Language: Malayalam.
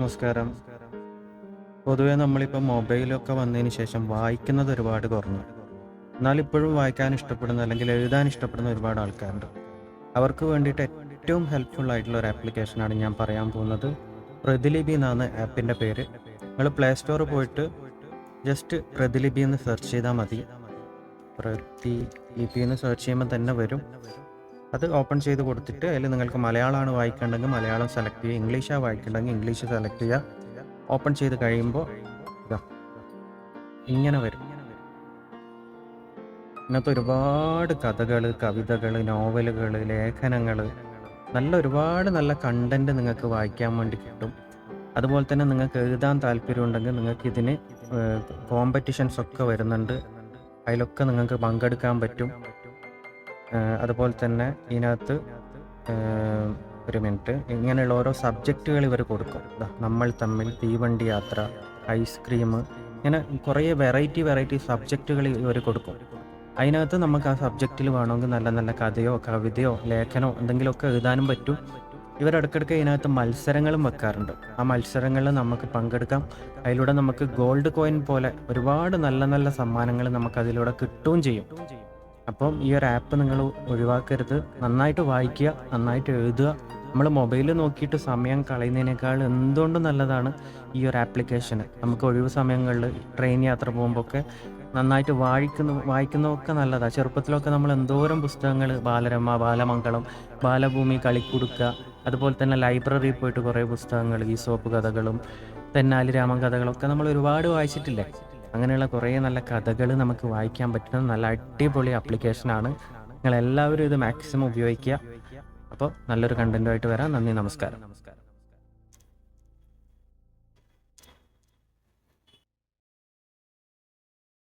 നമസ്കാരം. പൊതുവേ നമ്മളിപ്പോൾ മൊബൈലൊക്കെ വന്നതിന് ശേഷം വായിക്കുന്നത് ഒരുപാട് കുറഞ്ഞു. എന്നാൽ ഇപ്പോഴും വായിക്കാൻ ഇഷ്ടപ്പെടുന്ന അല്ലെങ്കിൽ എഴുതാൻ ഇഷ്ടപ്പെടുന്ന ഒരുപാട് ആൾക്കാരുണ്ട്. അവർക്ക് വേണ്ടിയിട്ട് ഏറ്റവും ഹെൽപ്ഫുൾ ആയിട്ടുള്ള ഒരു ആപ്ലിക്കേഷനാണ് ഞാൻ പറയാൻ പോകുന്നത്. പ്രതിലിപി എന്നാണ് ആപ്പിന്റെ പേര്. നിങ്ങൾ പ്ലേ സ്റ്റോറിൽ പോയിട്ട് ജസ്റ്റ് പ്രതിലിപി എന്ന് സെർച്ച് ചെയ്താൽ മതി. പ്രതിലിപി എന്ന് സെർച്ച് ചെയ്യുമ്പോൾ തന്നെ വരും. അത് ഓപ്പൺ ചെയ്ത് കൊടുത്തിട്ട് അതിൽ നിങ്ങൾക്ക് മലയാളമാണ് വായിക്കേണ്ടെങ്കിൽ മലയാളം സെലക്ട് ചെയ്യുക ഇംഗ്ലീഷാണ് വായിക്കേണ്ടെങ്കിൽ ഇംഗ്ലീഷ് സെലക്ട് ചെയ്യുക. ഓപ്പൺ ചെയ്ത് കഴിയുമ്പോൾ ഇങ്ങനെ വരും. ഇതിനകത്ത് ഒരുപാട് കഥകൾ കവിതകൾ നോവലുകൾ ലേഖനങ്ങൾ നല്ല ഒരുപാട് നല്ല കണ്ടന്റ് നിങ്ങൾക്ക് വായിക്കാൻ വേണ്ടി കിട്ടും. അതുപോലെ തന്നെ നിങ്ങൾക്ക് എഴുതാൻ താല്പര്യമുണ്ടെങ്കിൽ നിങ്ങൾക്ക് ഇതിന് കോമ്പറ്റീഷൻസ് ഒക്കെ വരുന്നുണ്ട്. അതിലൊക്കെ നിങ്ങൾക്ക് പങ്കെടുക്കാൻ പറ്റും. അതുപോലെ തന്നെ ഇതിനകത്ത് ഒരു മിനിറ്റ്. ഇങ്ങനെയുള്ള ഓരോ സബ്ജക്റ്റുകൾ ഇവർ കൊടുക്കും. നമ്മൾ തമ്മിൽ തീവണ്ടി യാത്ര ഐസ്ക്രീം ഇങ്ങനെ കുറേ വെറൈറ്റി വെറൈറ്റി സബ്ജക്റ്റുകൾ ഇവർ കൊടുക്കും. അതിനകത്ത് നമുക്ക് ആ സബ്ജക്റ്റിൽ വേണമെങ്കിൽ നല്ല നല്ല കഥയോ കവിതയോ ലേഖനോ എന്തെങ്കിലുമൊക്കെ എഴുതാനും പറ്റും. ഇവരിടയ്ക്കിടയ്ക്ക് ഇതിനകത്ത് മത്സരങ്ങളും വെക്കാറുണ്ട്. ആ മത്സരങ്ങളിൽ നമുക്ക് പങ്കെടുക്കാം. അതിലൂടെ നമുക്ക് ഗോൾഡ് കോയിൻ പോലെ ഒരുപാട് നല്ല നല്ല സമ്മാനങ്ങൾ നമുക്ക് അതിലൂടെ കിട്ടുകയും ചെയ്യും. അപ്പം ഈ ഒരു ആപ്പ് നിങ്ങൾ ഒഴിവാക്കരുത്. നന്നായിട്ട് വായിക്കുക നന്നായിട്ട് എഴുതുക. നമ്മൾ മൊബൈൽ നോക്കിയിട്ട് സമയം കളയുന്നതിനേക്കാൾ എന്തുകൊണ്ടും നല്ലതാണ് ഈ ഒരു ആപ്ലിക്കേഷൻ നമുക്ക് ഒഴിവ് സമയങ്ങളിൽ ട്രെയിൻ യാത്ര പോകുമ്പോൾ ഒക്കെ നന്നായിട്ട് വായിക്കുന്ന വായിക്കുന്നതൊക്കെ നല്ലതാണ് ചെറുപ്പത്തിലൊക്കെ നമ്മൾ എന്തോരം പുസ്തകങ്ങൾ ബാലരമ ബാലമംഗളം ബാലഭൂമി കളിക്കുടുക്ക അതുപോലെ തന്നെ ലൈബ്രറിയിൽ പോയിട്ട് കുറേ പുസ്തകങ്ങൾ ഈ സോപ്പ് കഥകളും തെന്നാലി രാമൻ കഥകളൊക്കെ നമ്മൾ ഒരുപാട് വായിച്ചിട്ടില്ലേ? അങ്ങനെയുള്ള കുറേ നല്ല കഥകൾ നമുക്ക് വായിക്കാൻ പറ്റുന്ന നല്ല അടിപൊളി ആപ്ലിക്കേഷനാണ് നിങ്ങൾ എല്ലാവരും ഇത് മാക്സിമം ഉപയോഗിക്കുക. അപ്പോൾ നല്ലൊരു കണ്ടന്റുമായിട്ട് വരാം. നന്ദി നമസ്കാരം.